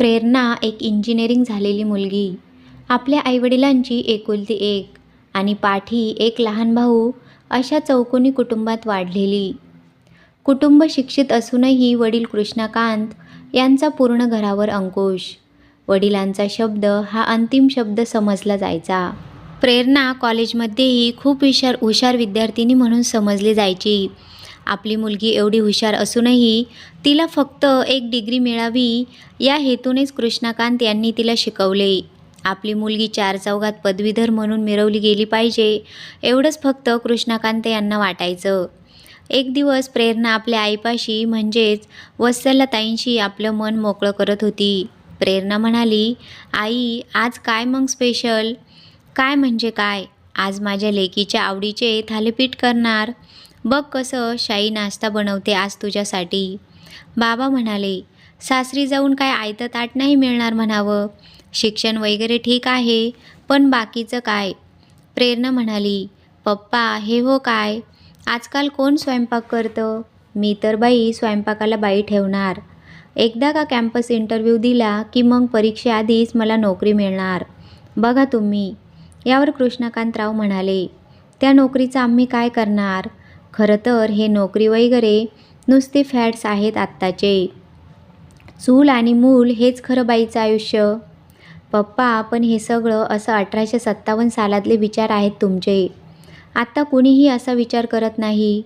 प्रेरणा एक इंजिनिअरिंग झालेली मुलगी. आपल्या आईवडिलांची एकुलती एक आणि पाठी एक लहान भाऊ अशा चौकोनी कुटुंबात वाढलेली. कुटुंब शिक्षित असूनही वडील कृष्णकांत यांचा पूर्ण घरावर अंकुश. वडिलांचा शब्द हा अंतिम शब्द समजला जायचा. प्रेरणा कॉलेजमध्येही खूप हुशार हुशार विद्यार्थिनी म्हणून समजली जायची. आपली मुलगी एवढी हुशार असूनही तिला फक्त एक डिग्री मिळावी या हेतूनेच कृष्णकांत यांनी तिला शिकवले. आपली मुलगी चार चौघात पदवीधर म्हणून मिरवली गेली पाहिजे एवढंच फक्त कृष्णकांत यांना वाटायचं. एक दिवस प्रेरणा आपल्या आईपाशी म्हणजेच वत्सलताईंशी आपलं मन मोकळं करत होती. प्रेरणा म्हणाली आई आज काय मग स्पेशल काय म्हणजे काय? आज माझ्या लेकीच्या आवडीचे थालीपीठ करणार? बघ कसं शाई नाश्ता बनवते आज तुझ्यासाठी. बाबा म्हणाले सासरी जाऊन काय आयतं ताट नाही मिळणार म्हणावं. शिक्षण वगैरे ठीक आहे पण बाकीचं काय? प्रेरणा म्हणाली पप्पा हे हो काय? आजकाल कोण स्वयंपाक करतं? मी तर बाई स्वयंपाकाला बाई ठेवणार. एकदा का कॅम्पस इंटरव्ह्यू दिला की मग परीक्षेआधीच मला नोकरी मिळणार. बघा तुम्ही. यावर कृष्णकांतराव म्हणाले त्या नोकरीचं आम्ही काय करणार? खरं तर हे नोकरी वगैरे नुसते फॅट्स आहेत आत्ताचे. चूल आणि मूल हेच खरं बाईचं आयुष्य. पप्पा पण हे सगळं असं अठराशे सत्तावन्न सालातले विचार आहेत तुमचे. आत्ता कुणीही असा विचार करत नाही.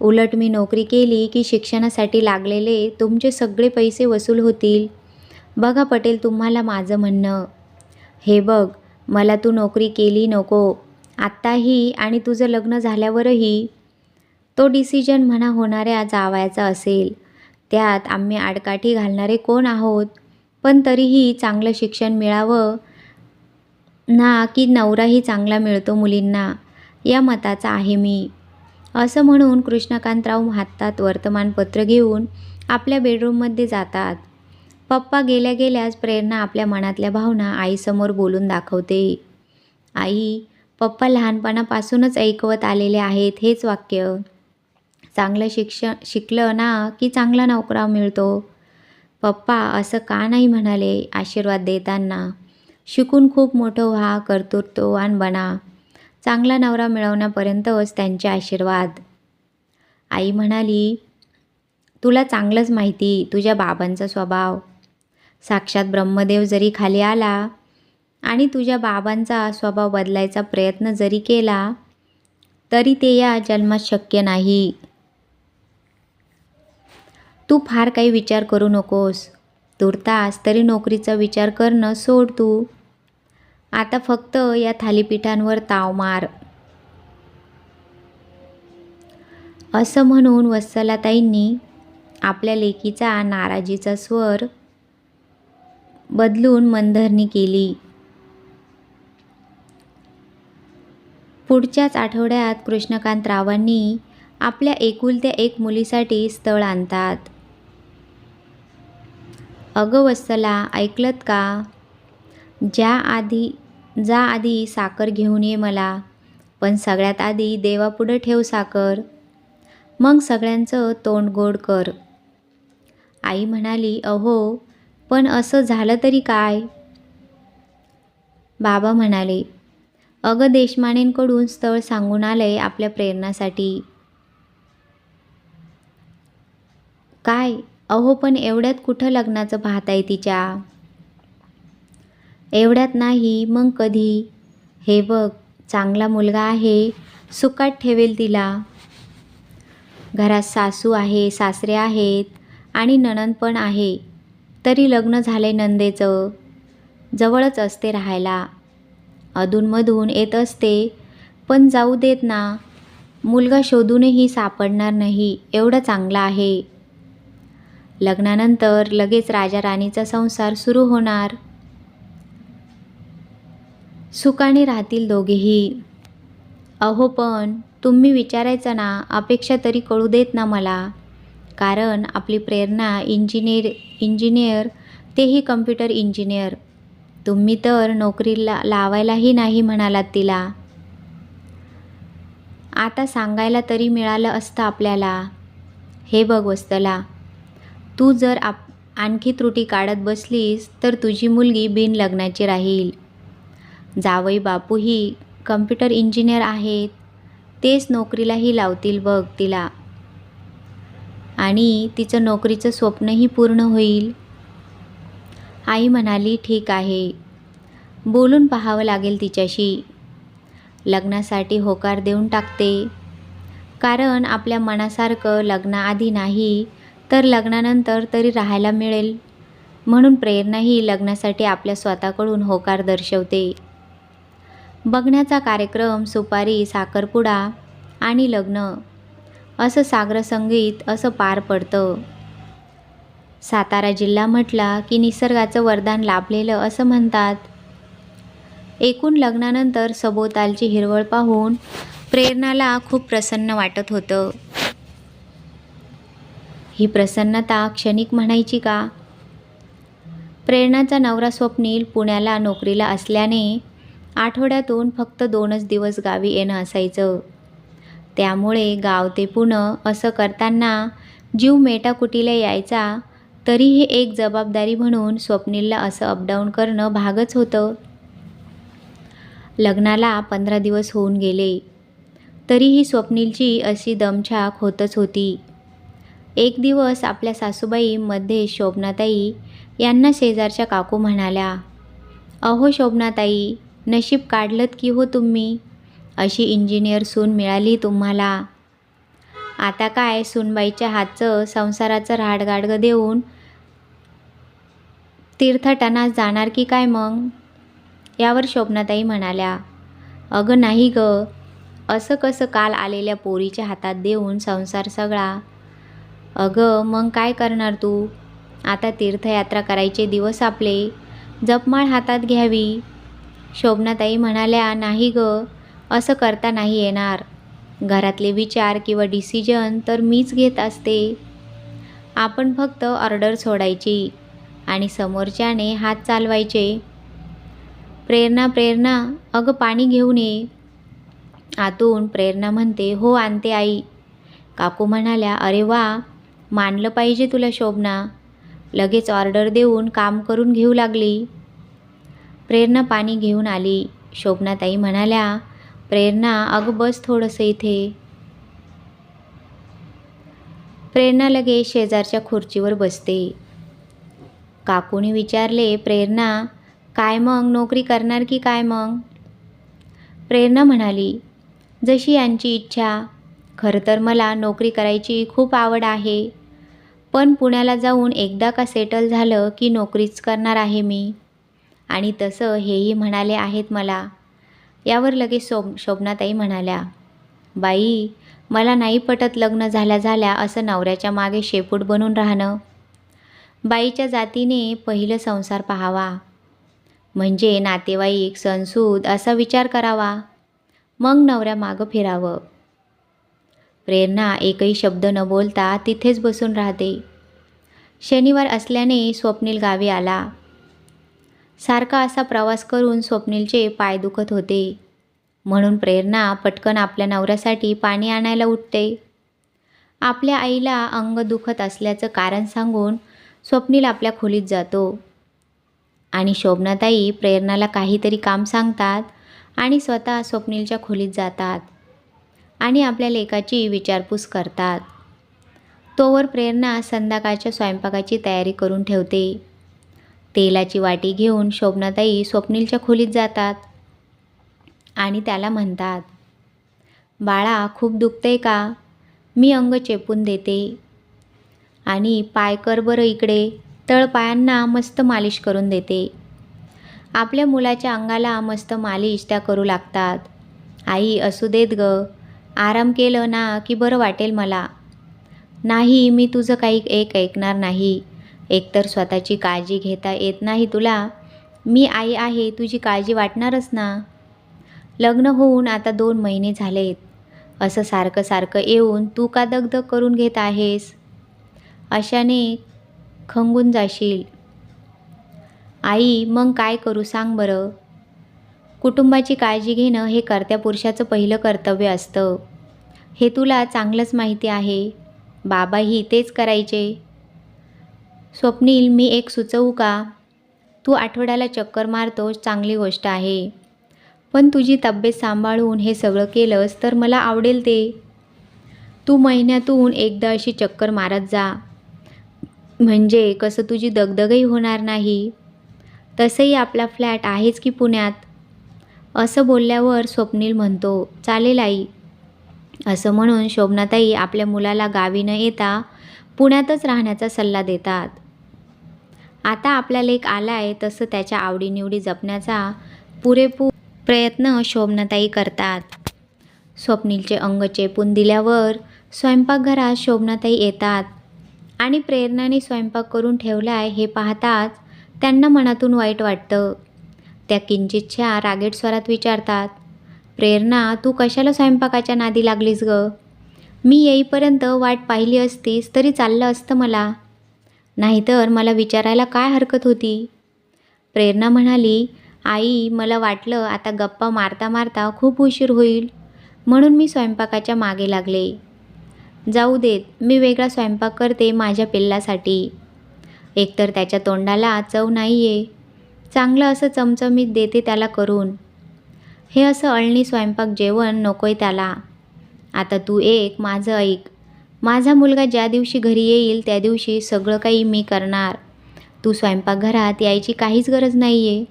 उलट मी नोकरी केली की शिक्षणासाठी लागलेले तुमचे सगळे पैसे वसूल होतील. बघा पटेल तुम्हाला माझं म्हणणं. हे बघ मला तू नोकरी केली नको. आत्ताही आणि तुझं लग्न झाल्यावरही तो डिसिजन म्हणा होणाऱ्या जावायचा असेल. त्यात आम्ही आडकाठी घालणारे कोण आहोत? पण तरीही चांगलं शिक्षण मिळावं ना की नवराही चांगला मिळतो मुलींना? या मताचा आहे मी. असं म्हणून कृष्णकांतराव हातात वर्तमानपत्र घेऊन आपल्या बेडरूममध्ये जातात. पप्पा गेल्या गेल्याच प्रेरणा आपल्या मनातल्या भावना आईसमोर बोलून दाखवते. आई पप्पा लहानपणापासूनच ऐकवत आलेले आहेत हेच वाक्य. चांगलं शिक्षण शिकलं ना की चांगला नोकरा मिळतो. पप्पा असं का नाही म्हणाले आशीर्वाद देताना? शिकून खूप मोठं व्हा कर्तृत्ववान बना. चांगला नवरा मिळवण्यापर्यंतच त्यांचे आशीर्वाद. आई म्हणाली तुला चांगलंच माहिती तुझ्या बाबांचा स्वभाव. साक्षात ब्रह्मदेव जरी खाली आला आणि तुझ्या बाबांचा स्वभाव बदलायचा प्रयत्न जरी केला तरी ते या जन्मात शक्य नाही. तू फार काही विचार करू नकोस. तुर्तास तरी नोकरीचा विचार करणं सोड तू. आता फक्त या थालीपीठांवर ताव मार. असं म्हणून वत्सलाताईंनी आपल्या लेकीचा नाराजीचा स्वर बदलून मनधरणी केली. पुढच्याच आठवड्यात कृष्णकांतरावांनी आपल्या एकुलत्या एक मुलीसाठी स्थळ आणतात. अगं वत्सला ऐकलत का? ज्या आधी जा आधी साखर घेऊन ये मला पण सगळ्यात आधी देवापुढं ठेव साखर. मग सगळ्यांचं तोंड गोड कर. आई म्हणाली अहो पण असं झालं तरी काय? बाबा म्हणाले अगं देशमानेंकडून स्थळ सांगून आलंय आपल्या प्रेरणासाठी. काय? अहो पण एवढ्यात कुठं लग्नाचं पाहताय तिच्या? एवढ्यात नाही मग कधी? हे बघ चांगला मुलगा आहे सुखात ठेवेल तिला. घरात सासू आहे सासरे आहेत आणि नणंद पण आहे. तरी लग्न झाले नंदेचं. जवळच असते राहायला. अधूनमधून येत असते पण जाऊ देत ना. मुलगा शोधूनही सापडणार नाही एवढं चांगला आहे. लग्नानंतर लगेच राजा राणीचा संसार सुरू होणार. सुखाने राहतील दोघेही. अहो पण तुम्ही विचारायचं ना अपेक्षा तरी कळू देत ना मला. कारण आपली प्रेरणा इंजिनियर इंजिनियर तेही कम्प्युटर इंजिनियर. तुम्ही तर नोकरीला लावायलाही नाही म्हणालात तिला. आता सांगायला तरी मिळालं असतं आपल्याला. हे बघ वस्तला तू जर आप आणखी त्रुटी काढत बसलीस तर तुझी मुलगी बिन लग्नाची राहील. जावई बापूही कम्प्युटर इंजिनियर आहेत. तेच नोकरीलाही लावतील बघ तिला. आणि तिचं नोकरीचं स्वप्नही पूर्ण होईल. आई म्हणाली ठीक आहे. बोलून पाहावं लागेल तिच्याशी. लग्नासाठी होकार देऊन टाकते. कारण आपल्या मनासारखं लग्नाआधी नाही तर लग्नानंतर तरी राहायला मिळेल. म्हणून प्रेरणा ही लग्नासाठी आपल्या स्वतःकडून होकार दर्शवते. बघण्याचा कार्यक्रम सुपारी साखरपुडा आणि लग्न असं सागर संगीत असं पार पडतं. सातारा जिल्हा म्हटला की निसर्गाचं वरदान लाभलेलं असं म्हणतात. एकूण लग्नानंतर सभोवतालची हिरवळ पाहून प्रेरणाला खूप प्रसन्न वाटत होतं. ही प्रसन्नता क्षणिक म्हणायची का? प्रेरणाचा नवरा स्वप्नील पुण्याला नोकरीला असल्याने आठवड्यातून फक्त दोनच दिवस गावी येणं असायचं. त्यामुळे गाव ते पुणं असं करताना जीव मेटाकुटीला यायचा तरीही एक जबाबदारी म्हणून स्वप्नीलला असं अपडाऊन करणं भागच होतं. लग्नाला पंधरा दिवस होऊन गेले तरीही स्वप्नीलची अशी दमछाक होतच होती. एक दिवस आपल्या सासूबाईमध्ये शोभनाताई यांना शेजारच्या काकू म्हणाल्या अहो शोभनाताई नशीब काढलत की हो तुम्ही? अशी इंजिनियर सून मिळाली तुम्हाला. आता काय सूनबाईच्या हातचं संसाराचं राडगाडगं देऊन तीर्थटनास जाणार की काय मग? यावर शोभनाताई म्हणाल्या अगं नाही ग. असं कसं काल आलेल्या पोरीच्या हातात देऊन संसार सगळा अगं मग काय करणार तू? आता तीर्थयात्रा करायचे दिवस आपले. जपमाळ हातात घ्यावी. शोभनाताई म्हणाल्या नाही ग असं करता नाही येणार. घरातले विचार किंवा डिसिजन तर मीच घेत असते. आपण फक्त ऑर्डर सोडायची आणि समोरच्याने हात चालवायचे. प्रेरणा प्रेरणा अगं पाणी घेऊन ये. आतून प्रेरणा म्हणते हो आणते आई. काकू म्हणाल्या अरे वा मानलं पाहिजे तुला शोभना. लगेच ऑर्डर देऊन काम करून घेऊ लागली. प्रेरणा पाणी घेऊन आली. शोभनाताई म्हणाल्या प्रेरणा अगं बस थोडंसं इथे. प्रेरणा लगेच शेजारच्या खुर्चीवर बसते. काकूने विचारले प्रेरणा काय मग? नोकरी करणार की काय मग? प्रेरणा म्हणाली जशी यांची इच्छा. खरं तर मला नोकरी करायची खूप आवड आहे. पण पुण्याला जाऊन एकदा का सेटल झालं की नोकरीच करणार आहे मी. आणि तसं हेही म्हणाले आहेत मला. यावर लगेच शोभ शोभनाताई म्हणाल्या बाई मला नाही पटत लग्न झाल्या झाल्या असं नवऱ्याच्या मागे शेपूट बनून राहणं. बाईच्या जातीने पहिलं संसार पाहावा. म्हणजे नातेवाईक सणसूद असा विचार करावा. मग नवऱ्या मागं फिरावं. प्रेरणा एकही शब्द न बोलता तिथेच बसून राहते. शनिवार असल्याने स्वप्नील गावी आला. सारखा असा प्रवास करून स्वप्नीलचे पाय दुखत होते. म्हणून प्रेरणा पटकन आपल्या नवऱ्यासाठी पाणी आणायला उठते. आपल्या आईला अंग दुखत असल्याचं कारण सांगून स्वप्नील आपल्या खोलीत जातो. आणि शोभनाताई प्रेरणाला काहीतरी काम सांगतात आणि स्वतः स्वप्नीलच्या खोलीत जातात. आणि आपल्या लेखाची विचारपूस करतात. तोवर प्रेरणा संध्याकाळच्या स्वयंपाकाची तयारी करून ठेवते. तेलाची वाटी घेऊन शोभनाताई स्वप्नीलच्या खोलीत जातात आणि त्याला म्हणतात बाळा खूप दुखतंय का? मी अंग चेपून देते. आणि पाय कर बरं इकडे. तळपायांना मस्त मालिश करून देते. आपल्या मुलाच्या अंगाला मस्त मालिश त्या करू लागतात. आई असू देत ग. आराम केलं ना की बरं वाटेल मला. नाही मी तुझं काही एक ऐकणार नाही. एकतर स्वतःची काळजी घेता येत नाही तुला. मी आई आहे तुझी काळजी वाटणारच ना? लग्न होऊन आता दोन महिने झालेत. असं सारखं सारखं येऊन तू का दगदग करून घेत आहेस? अशाने खंगून जाशील. आई मग काय करू सांग बरं? कुटुंबाची काळजी घेणं हे कर्त्या पुरुषाचं पहिलं कर्तव्य असतं. हे तुला चांगलंच माहिती आहे. बाबाही तेच करायचे. स्वप्नील मी एक सुचवू का? तू आठवड्याला चक्कर मारतोस चांगली गोष्ट आहे. पण तुझी तब्येत सांभाळून हे सगळं केलंस तर मला आवडेल ते. तू महिन्यातून एकदा अशी चक्कर मारत जा. म्हणजे कसं तुझी दगदगही होणार नाही. तसंही आपला फ्लॅट आहेच की पुण्यात? असं बोलल्यावर स्वप्नील म्हणतो चालेल आई असं म्हणून शोभनाताई आपल्या मुलाला गावी न येता पुण्यातच राहण्याचा सल्ला देतात. आता आपला लेख आला आहे तसं त्याच्या आवडीनिवडी जपण्याचा पुरेपूर प्रयत्न शोभनाताई करतात. स्वप्नीलचे अंग चेपून दिल्यावर स्वयंपाकघरात शोभनाताई येतात आणि प्रेरणाने स्वयंपाक करून ठेवला आहे हे पाहताच त्यांना मनातून वाईट वाटतं. त्या किंचितच्या रागेट स्वरात विचारतात प्रेरणा तू कशाला स्वयंपाकाच्या नादी लागलीस ग? मी येईपर्यंत वाट पाहिली असतीस तरी चाललं असतं मला. नाहीतर मला विचारायला काय हरकत होती? प्रेरणा म्हणाली आई मला वाटलं आता गप्पा मारता मारता खूप उशीर होईल. म्हणून मी स्वयंपाकाच्या मागे लागले. जाऊ देत मी वेगळा स्वयंपाक करते माझ्या पिल्लासाठी. एकतर त्याच्या तोंडाला चव नाही आहे चांगलं असं चमचमीत देते त्याला करून. हे असं अळणी स्वयंपाक जेवण नकोय त्याला. आता तू एक माझं ऐक. माझा मुलगा ज्या दिवशी घरी येईल त्या दिवशी सगळं काही मी करणार. तू स्वयंपाकघरात यायची काहीच गरज नाही आहे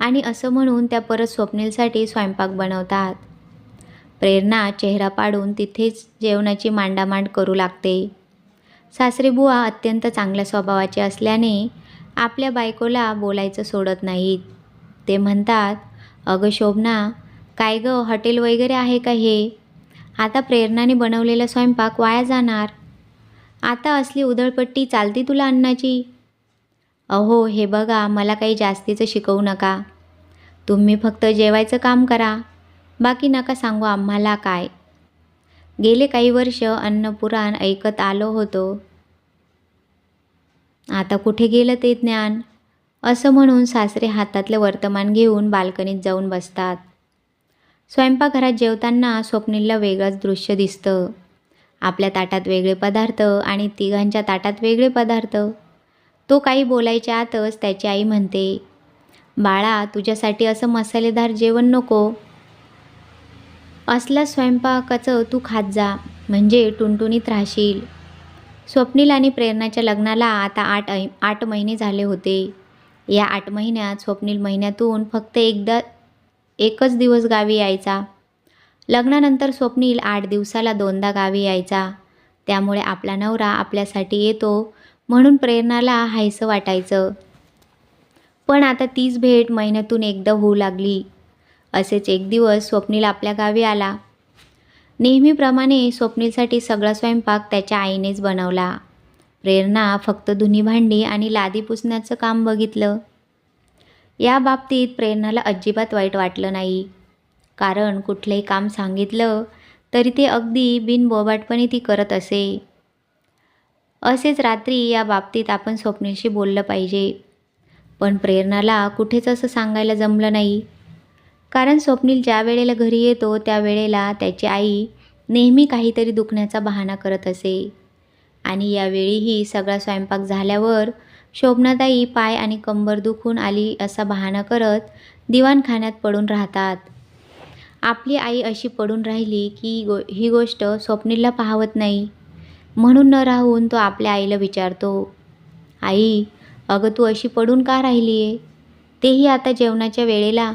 आणि असं म्हणून त्या परत स्वप्नीलसाठी स्वयंपाक बनवतात. प्रेरणा चेहरा पाडून तिथेच जेवणाची मांडामांड करू लागते. सासरेबुवा अत्यंत चांगल्या स्वभावाचे असल्याने आपल्या बायकोला बोलायचं सोडत नाहीत. ते म्हणतात अगं शोभना काय गं हॉटेल वगैरे आहे का हे? आता प्रेरणाने बनवलेला स्वयंपाक वाया जाणार. आता असली उधळपट्टी चालती तुला अन्नाची? अहो हे बघा मला काही जास्तीचं शिकवू नका. तुम्ही फक्त जेवायचं काम करा. बाकी नका सांगू आम्हाला काय. गेले काही वर्ष अन्नपुराण ऐकत आलो होतो. आता कुठे गेलं ते ज्ञान? असं म्हणून सासरे हातातले वर्तमान घेऊन बाल्कनीत जाऊन बसतात. स्वयंपाकघरात जेवताना स्वप्नीलला वेगळंच दृश्य दिसतं. आपल्या ताटात वेगळे पदार्थ आणि तिघांच्या ताटात वेगळे पदार्थ. तो काही बोलायच्या आतच त्याची आई म्हणते बाळा तुझ्यासाठी असं मसालेदार जेवण नको. असला स्वयंपाकाचं तू खात जा म्हणजे टुनटुनीत राहशील. स्वप्नील आणि प्रेरणाच्या लग्नाला आता आठ ऐ आठ महिने झाले होते. या आठ महिन्यात स्वप्नील महिन्यातून फक्त एकदा एकच दिवस गावी यायचा. लग्नानंतर स्वप्नील आठ दिवसाला दोनदा गावी यायचा. त्यामुळे आपला नवरा आपल्यासाठी येतो म्हणून प्रेरणाला हायसं वाटायचं. पण आता तीच भेट महिन्यातून एकदा होऊ लागली. असेच एक दिवस स्वप्नील आपल्या गावी आला. नेहमीप्रमाणे स्वप्नीलसाठी सगळा स्वयंपाक त्याच्या आईनेच बनवला. प्रेरणा फक्त धुनी भांडी आणि लादी पुसण्याचं काम बघितलं. या बाबतीत प्रेरणाला अजिबात वाईट वाटलं नाही. कारण कुठलंही काम सांगितलं तरी ते अगदी बिनबोबाटपणे ती करत असे. असेच रात्री या बाबतीत आपण स्वप्नेशी बोललं पाहिजे. पण प्रेरणाला कुठेच असं सांगायला जमलं नाही. कारण स्वप्नील ज्या वेळेला घरी येतो त्यावेळेला त्याची आई नेहमी काहीतरी दुखण्याचा बहाणा करत असे. आणि यावेळीही सगळा स्वयंपाक झाल्यावर शोभनाताई पाय आणि कंबर दुखून आली असा बहाणा करत दिवाणखान्यात पडून राहतात. आपली आई अशी पडून राहिली की गो ही गोष्ट स्वप्नीलला पाहवत नाही. म्हणून न राहून तो आपल्या आईला विचारतो आई अगं तू अशी पडून का राहिली आहे तेही आता जेवणाच्या वेळेला.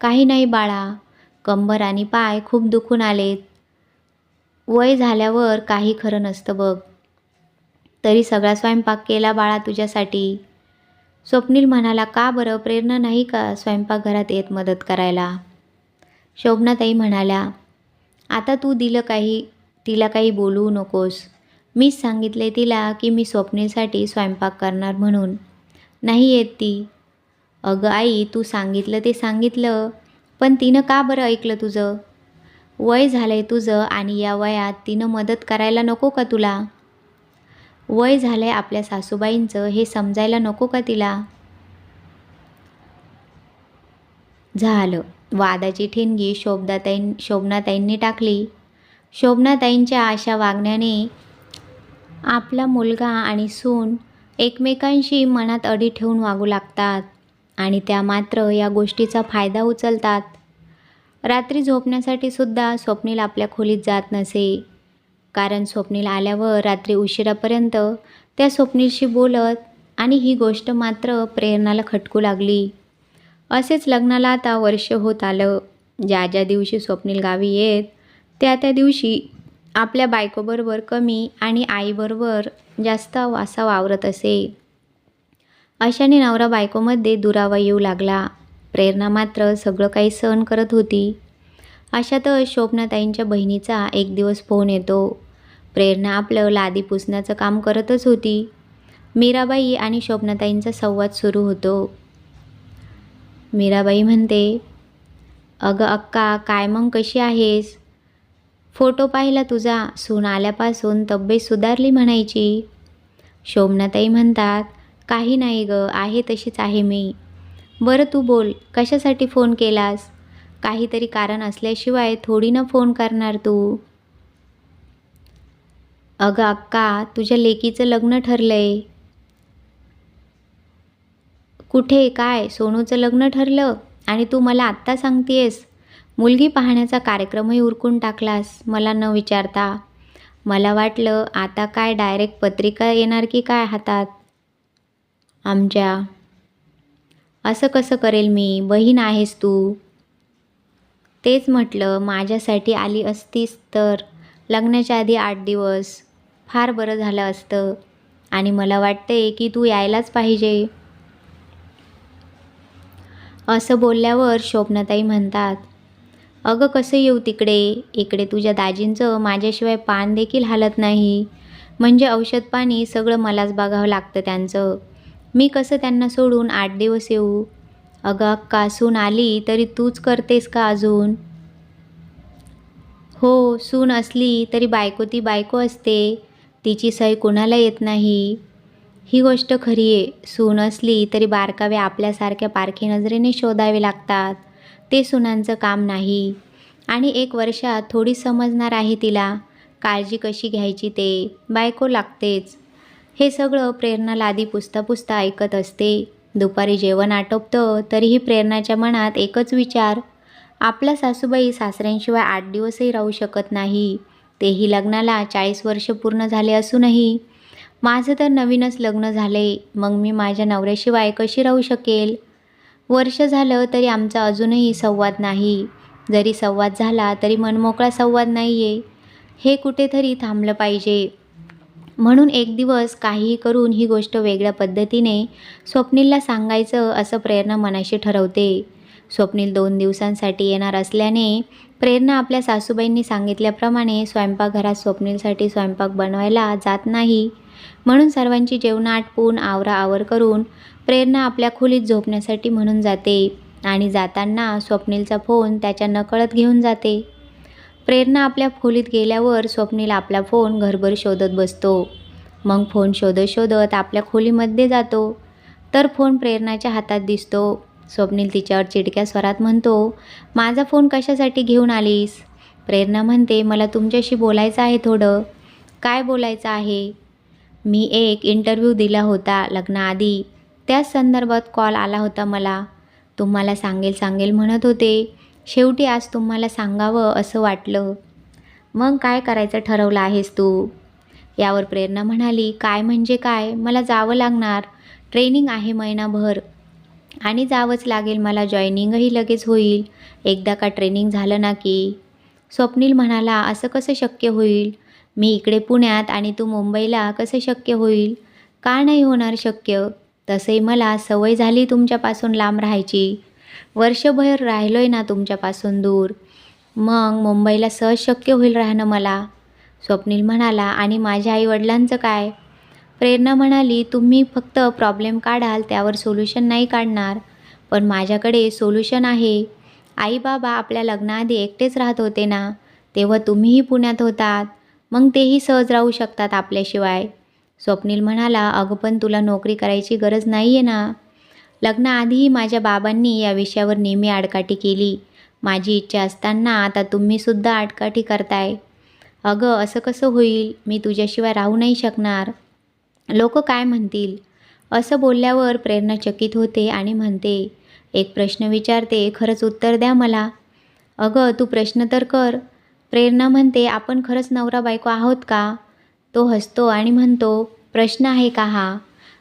काही नाही बाळा कंबर आणि पाय खूप दुखून आलेत. वय झाल्यावर काही खरं नसतं बघ. तरी सगळा स्वयंपाक केला बाळा तुझ्यासाठी. स्वप्नील म्हणाला का बरं? प्रेरणा नाही का स्वयंपाकघरात येत मदत करायला? शोभनाताई म्हणाल्या आता तू दिलं काही तिला काही बोलवू नकोस. मीच सांगितले तिला की मी स्वप्नीलसाठी स्वयंपाक करणार म्हणून. नाही येत ती. अगं आई तू सांगितलं ते सांगितलं पण तिनं का बरं ऐकलं तुझं? वय झालं आहे तुझं आणि या वयात तिनं मदत करायला नको का तुला? वय झालं आहे आपल्या सासूबाईंचं हे समजायला नको का तिला? झालं. वादाची ठिणगी शोभदाताईं शोभनाताईंनी टाकली. शोभनाताईंच्या अशा वागण्याने आपला मुलगा आणि सून एकमेकांशी मनात अडी ठेवून वागू लागतात आणि त्या मात्र या गोष्टीचा फायदा उचलतात. रात्री झोपण्यासाठी सुद्धा स्वप्नील आपल्या खोलीत जात नसे. कारण स्वप्नील आल्यावर रात्री उशिरापर्यंत त्या स्वप्नीलशी बोलत आणि ही गोष्ट मात्र प्रेरणाला खटकू लागली. असेच लग्नाला आता वर्ष होत आलं. ज्या ज्या दिवशी स्वप्नील गावी येत त्या त्या दिवशी आपल्या बायकोबरोबर कमी आणि आईबरोबर जास्त वासा वावरत असे. अशाने नवरा बायकोमध्ये दुरावा येऊ लागला. प्रेरणा मात्र सगळं काही सहन करत होती. अशातच शोभनाताईंच्या बहिणीचा एक दिवस फोन येतो. प्रेरणा आपलं लादी पुसण्याचं काम करतच होती. मीराबाई आणि शोभनाताईंचा संवाद सुरू होतो. मीराबाई म्हणते अगं अक्का काय मग कशी आहेस? फोटो पाहिला तुझा सून आल्यापासून तब्येत सुधारली म्हणायची. शोभनाताई म्हणतात काही नाही ग आहे तशीच आहे मी. बरं तू बोल कशासाठी फोन केलास? काहीतरी कारण असल्याशिवाय थोडी ना फोन करणार तू. अगं अक्का तुझ्या लेकीचं लग्न ठरलंय. कुठे? काय? सोनूचं लग्न ठरलं? आणि तू मला आत्ता सांगतेस मुलगी पाहण्याचा कार्यक्रमही उरकून टाकलास मला न विचारता. मला वाटलं आता काय? डायरेक्ट पत्रिका येणार की काय हातात? आमच्या. असं कसं करेल मी? बहीण आहेस तू. तेच म्हटलं माझ्यासाठी आली असतीस तर? लग्नाच्या आधी आठ दिवस. फार बरं झालं असतं. आणि मला वाटते की तू यायलाच पाहिजे. असं बोलल्यावर शोभनाताई म्हणतात अगं कसं येऊ तिकडे? इकडे तुझ्या दाजींचं माझ्याशिवाय पान देखील हालत नाही. म्हणजे औषध पाणी सगळं मलाच बघावं लागतं त्यांचं. मी कसं त्यांना सोडून आठ दिवस येऊ? अगं अक्का सून आली तरी तूच करतेस का अजून? हो सून असली तरी बायको ती बायको असते. तिची सय कुणाला येत नाही? ही गोष्ट खरी आहे. सून असली तरी बारकावे आपल्यासारख्या पारखी नजरेने शोधावे लागतात. ते सुनांचं काम नाही. आणि एक वर्षात थोडी समजणार आहे तिला. काळजी कशी घ्यायची ते? बायको लागतेच. हे सगळं प्रेरणाला आधी पुसता पुसता ऐकत असते. दुपारी जेवण आटोपतं तरीही प्रेरणाच्या मनात एकच विचार. आपला सासूबाई सासऱ्यांशिवाय आठ दिवसही राहू शकत नाही. तेही लग्नाला चाळीस वर्ष पूर्ण झाले असूनही माझं तर नवीनच लग्न झाले. मग मी माझ्या नवऱ्याशिवाय कशी राहू शकेल? वर्ष झालं तरी आमचा अजूनही संवाद नाही. जरी संवाद झाला तरी मनमोकळा संवाद नाही आहे हे कुठेतरी थांबलं पाहिजे. म्हणून एक दिवस काहीही करून ही गोष्ट वेगळ्या पद्धतीने स्वप्नीलला सांगायचं असं प्रेरणा मनाशी ठरवते. स्वप्नील दोन दिवसांसाठी येणार असल्याने प्रेरणा आपल्या सासूबाईंनी सांगितल्याप्रमाणे स्वयंपाकघरात स्वप्नीलसाठी स्वयंपाक बनवायला जात नाही. म्हणून सर्वांची जेवणं आटपून आवरा आवर करून प्रेरणा आपल्या खोलीत झोपण्यासाठी म्हणून जाते आणि जाताना स्वप्नीलचा फोन त्याच्या नकळत घेऊन जाते. प्रेरणा आपल्या खोलीत गेल्यावर स्वप्नील आपला फोन घरभर शोधत बसतो. मग फोन शोधत शोधत आपल्या खोलीमध्ये जातो. तर फोन प्रेरणाच्या हातात दिसतो. स्वप्नील तिच्यावर चिडक्या स्वरात म्हणतो माझा फोन कशासाठी घेऊन आलीस? प्रेरणा म्हणते मला तुमच्याशी बोलायचं आहे थोडं. काय बोलायचं आहे? मी एक इंटरव्ह्यू दिला होता लग्नाआधी. त्याच संदर्भात कॉल आला होता मला. तुम्हाला सांगेल सांगेल म्हणत होते. शेवटी आज तुम्हाला सांगावं असं वाटलं. मग काय करायचं ठरवलं आहेस तू? यावर प्रेरणा म्हणाली काय म्हणजे काय? मला जावं लागणार. ट्रेनिंग आहे महिनाभर. आणि जावंच लागेल मला जॉईनिंगही लगेच होईल. एकदा का ट्रेनिंग झालं ना की? स्वप्नील म्हणाला असं कसं शक्य होईल? मी इकडे पुण्यात आणि तू मुंबईला कसं शक्य होईल? का नाही होणार शक्य? तसंही मला सवय झाली तुमच्यापासून लांब राहायची. वर्षभर राहिलो आहे ना तुमच्यापासून दूर. मग मुंबईला सहज शक्य होईल राहणं मला? स्वप्नील म्हणाला आणि माझ्या आईवडिलांचं काय? प्रेरणा म्हणाली तुम्ही फक्त प्रॉब्लेम काढाल त्यावर सोल्युशन नाही काढणार. पण माझ्याकडे सोल्युशन आहे. आई बाबा आपल्या लग्नाआधी एकटेच राहत होते ना? तेव्हा तुम्हीही पुण्यात होतात. मग तेही सहज राहू शकतात आपल्याशिवाय. स्वप्नील म्हणाला अगं पण तुला नोकरी करायची गरज नाही आहे ना? लग्नाआधीही माझ्या बाबांनी या विषयावर नेहमी आडकाठी केली. माझी इच्छा असताना आता तुम्हीसुद्धा आडकाठी करताय. अगं असं कसं होईल? मी तुझ्याशिवाय राहू नाही शकणार. लोक काय म्हणतील? असं बोलल्यावर प्रेरणा चकित होते आणि म्हणते एक प्रश्न विचारते खरंच उत्तर द्या मला. अगं तू प्रश्न तर कर. प्रेरणा म्हणते आपण खरंच नवरा बायको आहोत का? तो हसतो आणि म्हणतो प्रश्न आहे का हा?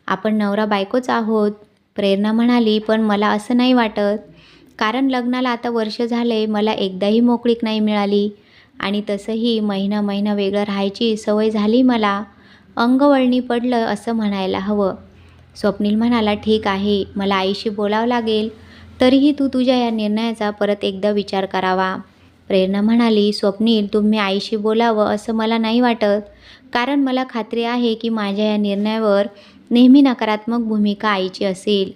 आपण नवरा बायकोच आहोत प्रेरणा म्हणाली पण मला असं नाही वाटत. कारण लग्नाला आता वर्ष झाले मला एकदाही मोकळीक नाही मिळाली. आणि तसंही महिना महिना वेगळं राहायची सवय झाली मला. अंगवळणी पडलं असं म्हणायला हवं. स्वप्नील म्हणाला ठीक आहे मला आईशी बोलावं लागेल तरीही तू तुझ्या या निर्णयाचा परत एकदा विचार करावा. प्रेरणा म्हणाली स्वप्नील तुम्ही आईशी बोलावं असं मला नाही वाटत. कारण मला खात्री आहे की माझ्या या निर्णयावर नेहमी नकारात्मक भूमिका आईची असेल.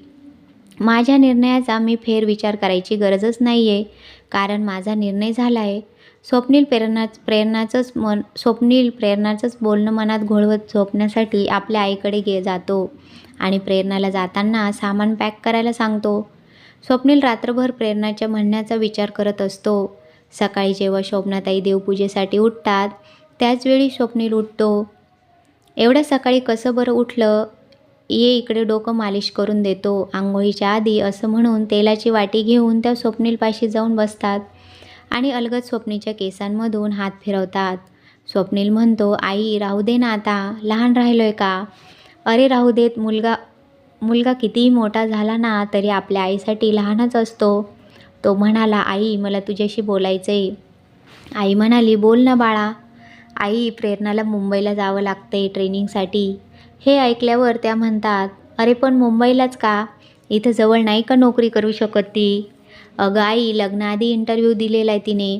माझ्या निर्णयाचा मी फेरविचार करायची गरजच नाही आहे कारण माझा निर्णय झाला आहे स्वप्नील प्रेरणाच प्रेरणाचंच मन स्वप्नील प्रेरणाचंच बोलणं मनात घोळवत झोपण्यासाठी आपल्या आईकडे गे जातो आणि प्रेरणाला जाताना सामान पॅक करायला सांगतो. स्वप्नील रात्रभर प्रेरणाच्या म्हणण्याचा विचार करत असतो. सकाळी जेव्हा शोभनाताई देवपूजेसाठी उठतात त्याचवेळी स्वप्नील उठतो. एवढ्या सकाळी कसं बरं उठलं? ये इकडे डोकं मालिश करून देतो. आंघोळीच्या आधी असं म्हणून तेलाची वाटी घेऊन त्या स्वप्नीलपाशी जाऊन बसतात. आणि अलगद स्वप्नीच्या केसांमधून हात फिरवतात. स्वप्नील म्हणतो आई राहू दे ना आता. लहान राहिलो आहे का? अरे राहू देत. मुलगा मुलगा कितीही मोठा झाला ना तरी आपल्या आईसाठी लहानच असतो. तो म्हणाला आई मला तुझ्याशी बोलायचं आहे आई म्हणाली बोल ना बाळा. आई प्रेरणाला मुंबईला जावं लागते ट्रेनिंगसाठी. हे ऐकल्यावर त्या म्हणतात अरे पण मुंबईलाच का? इथं जवळ नाही का नोकरी करू शकत ती? अगं आई लग्नाआधी इंटरव्ह्यू दिलेला आहे तिने.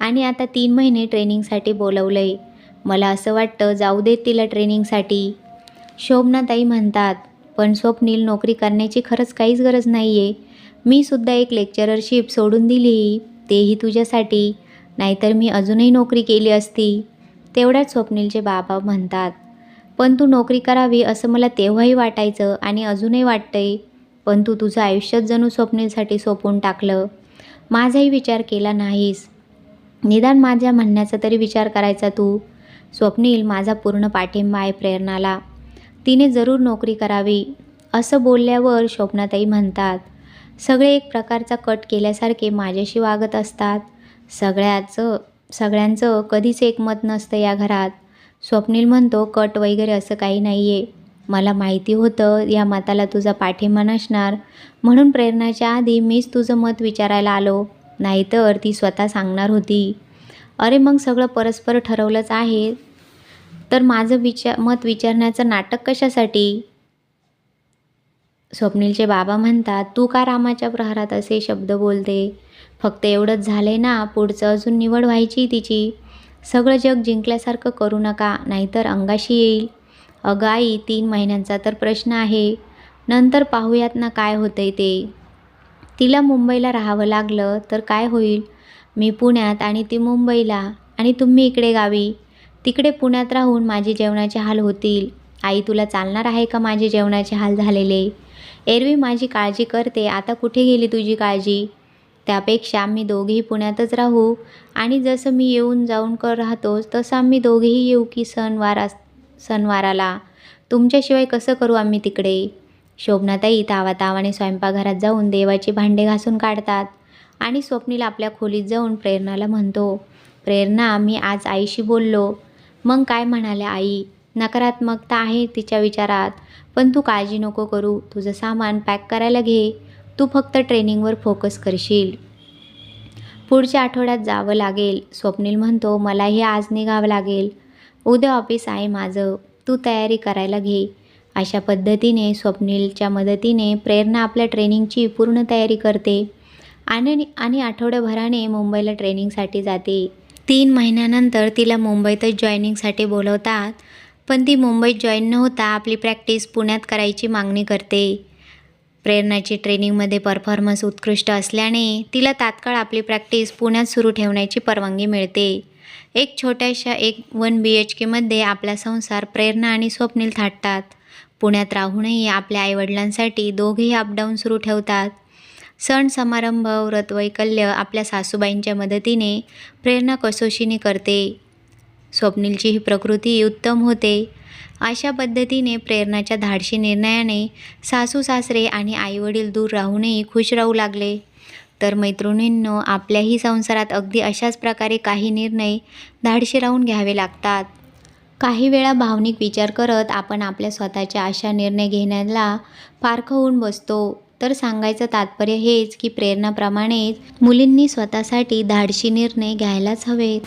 आणि आता तीन महिने ट्रेनिंगसाठी बोलवलं आहे मला असं वाटतं जाऊ देत तिला ट्रेनिंगसाठी. शोभनाताई म्हणतात पण स्वप्नील नोकरी करण्याची खरंच काहीच गरज नाही आहे मी सुद्धा एक लेक्चररशिप सोडून दिली. तेही तुझ्यासाठी. नाहीतर मी अजूनही नोकरी केली असती. तेवढ्याच स्वप्नीलचे बाबा म्हणतात पण तू नोकरी करावी असं मला तेव्हाही वाटायचं आणि अजूनही वाटतंय. पण तू तुझं आयुष्यात जणू स्वप्नीलसाठी सोपून टाकलं. माझाही विचार केला नाहीस. निदान माझ्या म्हणण्याचा तरी विचार करायचा तू. स्वप्नील माझा पूर्ण पाठिंबा आहे प्रेरणाला. तिने जरूर नोकरी करावी. असं बोलल्यावर शोभनाताई म्हणतात सगळे एक प्रकारचा कट केल्यासारखे माझ्याशी वागत असतात. सगळ्याचं सगळ्यांचं कधीच एकमत नसतं या घरात. स्वप्नील म्हणतो कट वगैरे असं काही नाही आहे मला माहिती होतं या मताला तुझा पाठिंबा नसणार. म्हणून प्रेरणाच्या आधी मीच तुझं मत विचारायला आलो. नाहीतर ती स्वतः सांगणार होती. अरे मग सगळं परस्पर ठरवलंच आहे. तर माझं विचार मत विचारण्याचं नाटक कशासाठी? स्वप्नीलचे बाबा म्हणतात तू का रामाच्या प्रहारात असे शब्द बोलते? फक्त एवढंच झाले ना पुढचं अजून निवड व्हायची तिची. सगळं जग जिंकल्यासारखं करू नका नाहीतर अंगाशी येईल. अगं आई तीन महिन्यांचा तर प्रश्न आहे. नंतर पाहूयात ना काय होतंय ते. तिला मुंबईला राहावं लागलं तर काय होईल? मी पुण्यात आणि ती मुंबईला. आणि तुम्ही इकडे गावी. तिकडे पुण्यात राहून माझे जेवणाचे हाल होतील. आई तुला चालणार आहे का माझे जेवणाचे हाल झालेले? एरवी माझी काळजी करते. आता कुठे गेली तुझी काळजी? त्यापेक्षा आम्ही दोघेही पुण्यातच राहू. आणि जसं मी येऊन जाऊन कर राहतोच तसं आम्ही दोघेही येऊ की सणवार असतो सणवाराला. तुमच्याशिवाय कसं करू आम्ही तिकडे? शोभनाताई तावातावाने स्वयंपाकघरात जाऊन देवाची भांडे घासून काढतात आणि स्वप्नील आपल्या खोलीत जाऊन प्रेरणाला म्हणतो प्रेरणा मी आज आईशी बोललो. मग काय म्हणाल्या आई? नकारात्मकता आहे तिच्या विचारात. पण तू काळजी नको करू. तुझं सामान पॅक करायला घे. तू फक्त ट्रेनिंगवर फोकस करशील. पुढच्या आठवड्यात जावं लागेल. स्वप्नील म्हणतो मलाही आज निघावं लागेल. उद्या ऑफिस आहे माझं. तू तयारी करायला घे. अशा पद्धतीने स्वप्नीलच्या मदतीने प्रेरणा आपल्या ट्रेनिंगची पूर्ण तयारी करते. आणि आणि आठवड्याभराने मुंबईला ट्रेनिंगसाठी जाते. तीन महिन्यानंतर तिला मुंबईतच जॉईनिंगसाठी बोलवतात. पण ती मुंबईत जॉईन न होता आपली प्रॅक्टिस पुण्यात करायची मागणी करते. प्रेरणाची ट्रेनिंगमध्ये परफॉर्मन्स उत्कृष्ट असल्याने तिला तात्काळ आपली प्रॅक्टिस पुण्यात सुरू ठेवण्याची परवानगी मिळते. एक छोट्याशा एक वन बी एच केमध्ये आपला संसार प्रेरणा आणि स्वप्नील थाटतात. पुण्यात राहूनही आपल्या आईवडिलांसाठी दोघेही अपडाऊन सुरू ठेवतात. सण समारंभ व्रतवैकल्य आपल्या सासूबाईंच्या मदतीने प्रेरणा कसोशीने करते. स्वप्नीलची ही प्रकृती उत्तम होते. अशा पद्धतीने प्रेरणाच्या धाडशी निर्णयाने सासू सासरे आणि आईवडील दूर राहूनही खुश राहू लागले. तर मैत्रिणींनो आपल्याही संसारात अगदी अशाच प्रकारे काही निर्णय धाडशी राहून घ्यावे लागतात. काही वेळा भावनिक विचार करत आपण आपल्या स्वतःच्या अशा निर्णय घेण्याला पारख होऊन बसतो. तर सांगायचं तात्पर्य हेच की प्रेरणाप्रमाणेच मुलींनी स्वतःसाठी धाडशी निर्णय घ्यायलाच हवेत.